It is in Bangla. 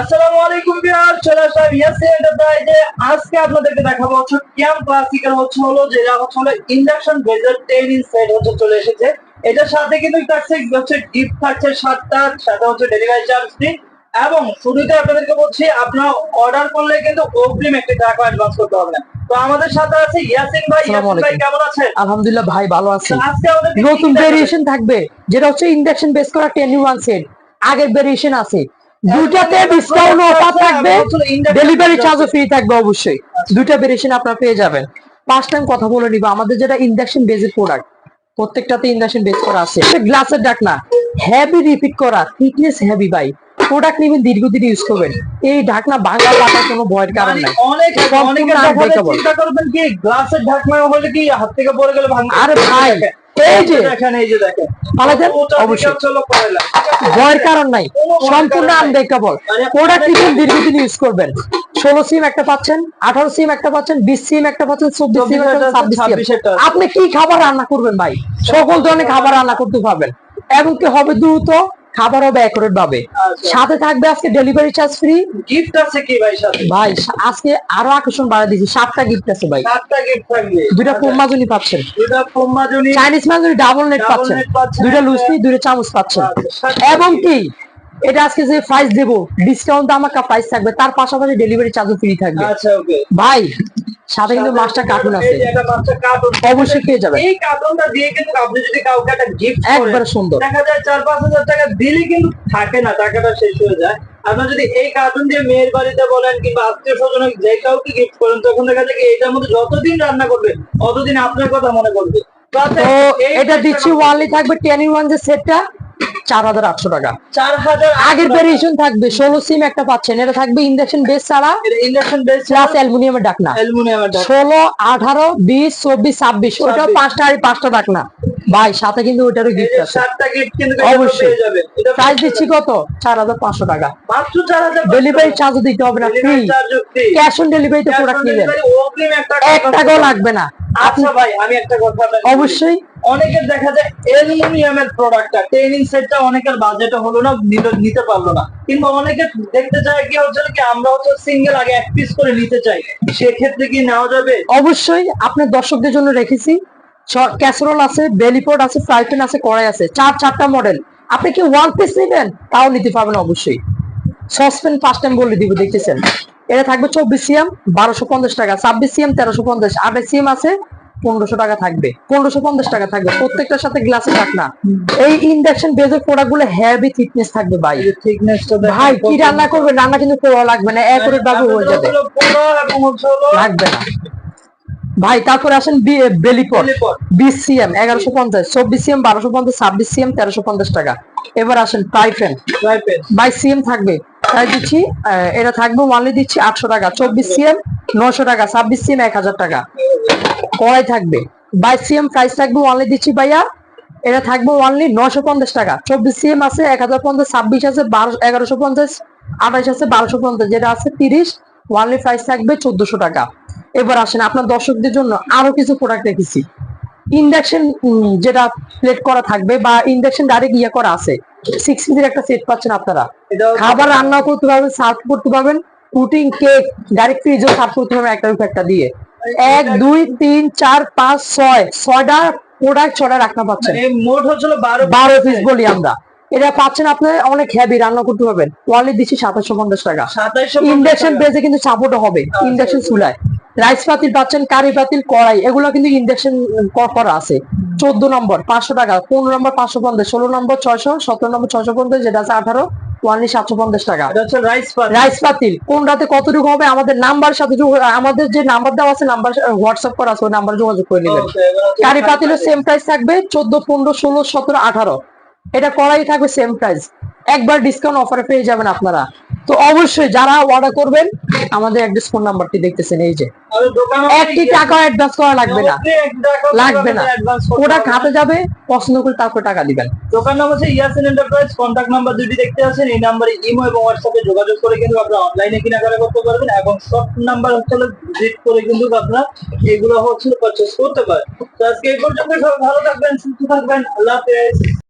আসসালামু আলাইকুম চলে আসলাম ইয়াসি এন্টারপ্রাইজে। আজকে আপনাদেরকে দেখাবো হচ্ছে ক্যাম ক্লাসিকের হচ্ছে হলো যেটা হচ্ছে হলো ইন্ডাকশন বেজার 10 ইঞ্চ সেট হচ্ছে চলে এসেছে। এটার সাথে কিন্তু থাকছে হচ্ছে গিফট থাকছে সাতটা সাথে হচ্ছে ডেলিভারি চার্জ ফ্রি এবং শুরুতে আপনাদেরকে বলছি আপনারা অর্ডার করলে কিন্তু অগ্রিম একটি টাকা অ্যাডভান্স করতে হবে না। তো আমাদের সাথে আছে ইয়াসিন ভাই। ইয়াসিন ভাই কেমন আছেন? আলহামদুলিল্লাহ ভাই ভালো আছি। আজকে আমাদের নতুন ভেরিয়েশন থাকবে। যেটা হচ্ছে ইন্ডাকশন বেস করা টেন ওয়ান সেট আগের ভেরিয়েশন আছে। দুটাতে ডিসকাউন্ট অফার থাকবে ডেলিভারি চার্জও ফ্রি থাকবে অবশ্যই। দুইটা ভেরিয়েশন আপনারা পেয়ে যাবেন। টাইম কথা বলে নিব আমাদের যেটা ইন্ডাকশন বেসের প্রোডাক্ট প্রত্যেকটাতে ইন্ডাকশন বেস করা আছে। গ্লাসের ঢাকনা হেভি রিপিট করা থিকনেস হেভি ভাই। প্রোডাক্ট নেবেন দীর্ঘদিন ইউজ করবেন। এই ঢাকনা ভাঙা পাতার কোনো ভয়ের কারণ নাই। অনেক অনেকে। চিন্তা করবেন কি গ্লাসের ঢাকনা হলে কি হাত থেকে পড়ে গেলে ভাঙবে আরে ভাই, এই যে। দেখেন অবশ্যই। ভয়ের কারণ নাই। সম্পূর্ণ আনব্রেকেবল প্রোডাক্ট দীর্ঘদিন ইউজ করবেন। ষোলো সিম একটা পাচ্ছেন আঠারো সিম একটা পাচ্ছেন বিশ সিম একটা পাচ্ছেন চব্বিশ সিম একটা ছাব্বিশ ছাব্বিশ সিম আপনি কি খাবার রান্না করবেন ভাই? সকল ধরনের খাবার রান্না করতে পারবেন। এবং কি হবে দ্রুত? খাবার হবে অ্যাকুরেট ভাবে আচ্ছা। সাথে থাকবে আজকে ডেলিভারি চার্জ ফ্রি গিফট আছে কি ভাই সাথে? ভাই আজকে আরও আকর্ষণ বাড়া দিয়েছি সাতটা গিফট আছে ভাই। সাতটা গিফট থাকবে। দুইটা আচ্ছা, ফোম মাজুনি পাচ্ছেন। দুইটা ফোমাজুনি চাইনিজ মাজুনি ডাবল নেট পাচ্ছেন। দুইটা লুচি দুইটা চামচ পাচ্ছেন। আচ্ছা, এবং কি এটা আজকে যে প্রাইস দেবো ডিসকাউন্ট আমাকে প্রাইস থাকবে তার পাশাপাশি ডেলিভারি চার্জও ফ্রি থাকবে। আচ্ছা ওকে ভাই সাথে কিন্তু মাস্টার কার্টুন আছে। অবশ্যই পেয়ে যাবেন। এই কার্টুনটা দিয়ে কিন্তু আপনি যদি কাউকে একটা গিফট একবারে সুন্দর। দেখা যায় চার পাঁচ হাজার টাকা দিলে কিন্তু থাকে না টাকাটা শেষ হয়ে যায়। আপনার যদি এই কার্টুন দিয়ে মেয়ের বাড়িতে বলেন কিংবা আত্মীয় স্বজন যে কাউকে গিফট করেন তখন দেখা যায় এটার মধ্যে যতদিন রান্না করবে ততদিন আপনার কথা মনে করবে তো এটা দিচ্ছি ওয়ানলি থাকবে টেন ইন ওয়ান যে সেটটা চার হাজার আটশো টাকা। চার হাজার আগের ভেরিয়েশন থাকবে ষোলো সিম একটা পাচ্ছেন। এটা থাকবে ইন্ডাকশন বেস ছাড়া ইন্ডাকশন বেস প্লাস অ্যালুমিনিয়ামের ডাকনা। অ্যালুমিনিয়ামের ষোলো আঠারো বিশ চব্বিশ ছাব্বিশ ওটা পাঁচটা আর পাঁচটা ডাকনা। ভাই সাথে কিন্তু ওটারও গিফট আছে। অবশ্যই। প্রাইস দিচ্ছি কত? চার হাজার পাঁচশো টাকা। ডেলিভারি চার্জও দিতে হবে না ফ্রি চার্জ ক্যাশ অন ডেলিভারিতে প্রোডাক্ট একটা এক টাকাও লাগবে না। আচ্ছা ভাই আমি একটা কথা অবশ্যই। অনেকের দেখা যায় অ্যালুমিনিয়ামের প্রোডাক্টটা ইঞ্চ সেটটা অনেকের বাজেট হলো না নিতে পারল না। কিন্তু অনেকে দেখতে চায় কি হচ্ছে কি আমরা হচ্ছে সিঙ্গেল আগে এক পিস করে নিতে চাই, সেক্ষেত্রে কি নেওয়া যাবে? অবশ্যই আপনার দর্শকদের জন্য রেখেছি। ক্যাসরোল আছে বেলিপোর্ট আছে ফ্রাই আছে, কড়াই আছে, চার, চারটা মডেল আপনি কি ওয়ান পিস নেবেন? তাও নিতে পারবেন অবশ্যই। সসপেন ফার্স্ট টাইম বলে দিব, দেখতেছেন? এটা থাকবে চব্বিশ সিএম, বারোশো পঞ্চাশ টাকা, ছাব্বিশ সিএম, তেরোশো পঞ্চাশ। আঠাশ সিএম আছে পনেরোশো টাকা থাকবে পনেরোশো পঞ্চাশ টাকা থাকবে প্রত্যেকটার সাথে গ্লাসে রাখনা এই ইন্ডাকশন বেজের প্রোডাক্টগুলো হেভি থিকনেস থাকবে ভাই। থিকনেসটা ভাই কি রান্না করবেন রান্না কিন্তু পোড়া লাগবে না একুরেট ভাবে হয়ে যাবে। লাগবে না। ভাই তারপরে আসেন বেলিপট Bellyport। বিশ সিএম এগারোশো পঞ্চাশ চব্বিশ সিএম বারোশো পঞ্চাশ ছাব্বিশ সিএম তেরোশো পঞ্চাশ টাকা। এবার আসেন প্রাইফেন বাইশ সিএম থাকবে। তাই দিচ্ছি এটা থাকবে ওয়ানলি দিচ্ছি আটশো টাকা। চব্বিশ সিএম নশো টাকা ছাব্বিশ সিএম এক হাজার টাকা। কড়াই থাকবে। বাইশ সিএম প্রাইস থাকবে অনলি দিচ্ছি ভাইয়া। এটা থাকবে ওয়ানলি নশো পঞ্চাশ টাকা। চব্বিশ সিএম আছে এক হাজার পঞ্চাশ ছাব্বিশ আছে বারো এগারোশো পঞ্চাশ আঠাইশ আছে বারোশো পঞ্চাশ যেটা আছে তিরিশ ওয়ানলি প্রাইস থাকবে চোদ্দশো টাকা। এবার আসেন আপনার দর্শকদের জন্য আরও কিছু প্রোডাক্ট রেখেছি ইন্ডাকশন যেটা প্লেট করা থাকবে বা ইন্ডাকশন ডাইরেক্ট ইয়ে করা আছে। সিক্স ইঞ্চের একটা সেট পাচ্ছেন আপনারা। খাবার রান্না করতে পারবেন সার্ভ করতে পারবেন। পুটিং কেক ডাইরেক্ট ফ্রিজে সার্ভ করতে পারবেন একটা একটা দিয়ে। এক দুই তিন চার পাঁচ ছয়। ছয়টা প্রোডাক্ট ছয়টা রাখনা পাচ্ছেন। মোট হচ্ছে হলো বারো বারো পিস বলি আমরা। এটা পাচ্ছেন আপনার অনেক হেভি রান্না করতে পারবেন। ওয়ানলি দিচ্ছি সাতাশশো পঞ্চাশ টাকা। ইন্ডাকশন বেজে কিন্তু সাপোর্টও হবে। ইন্ডাকশন চুলায়। রাইস পাতিল পাচ্ছেন কারি পাতিল কড়াই। এগুলো কিন্তু ইন্ডাকশন করা আছে। চোদ্দ নম্বর পাঁচশো টাকা। পনেরো নম্বর পাঁচশো পঞ্চাশ। ষোলো নম্বর ছয়শো সতেরো নম্বর ছয়শো পঞ্চাশ যেটা আছে আঠারো। ওয়ানলি সাতশো পঞ্চাশ টাকা। রাইস পাতিল। কোন রাতে কতটুকু হবে? আমাদের নাম্বার সাথে আমাদের যে নাম্বার দেওয়া আছে নাম্বার হোয়াটসঅ্যাপ করা আছে ওই নাম্বার যোগাযোগ করে নেবেন। কারি সেম প্রাইস থাকবে চোদ্দ পনেরো ষোলো সতেরো আঠারো। এটা করাই থাকবে সেম প্রাইস একবার ডিসকাউন্ট অফারে পেয়ে যাবেন আপনারা। তো অবশ্যই যারা অর্ডার করবেন আমাদের অ্যাড্রেস ফোন নাম্বারটি দেখতেছেন এই যে। একটি টাকা অ্যাডভান্স করা লাগবে না। লাগবে না। প্রোডাক্ট হাতে যাবে পছন্দ করে তারপর টাকা দিবেন। দোকান নাম হচ্ছে ইয়াসিন এন্টারপ্রাইজ কন্ট্যাক্ট নাম্বার দুটি দেখতে আছেন এই নাম্বারে ইমো এবং হোয়াটসঅ্যাপে যোগাযোগ করে কিন্তু আপনারা অনলাইনে কেনাকাটা করতে পারবেন এবং সব নাম্বার হচ্ছে ভিজিট করে কিন্তু আপনারা এগুলো হচ্ছে পারচেস করতে পারেন তো আজকে এই পর্যন্ত সবাই ভালো থাকবেন সুস্থ থাকবেন আল্লাহ হাফেজ।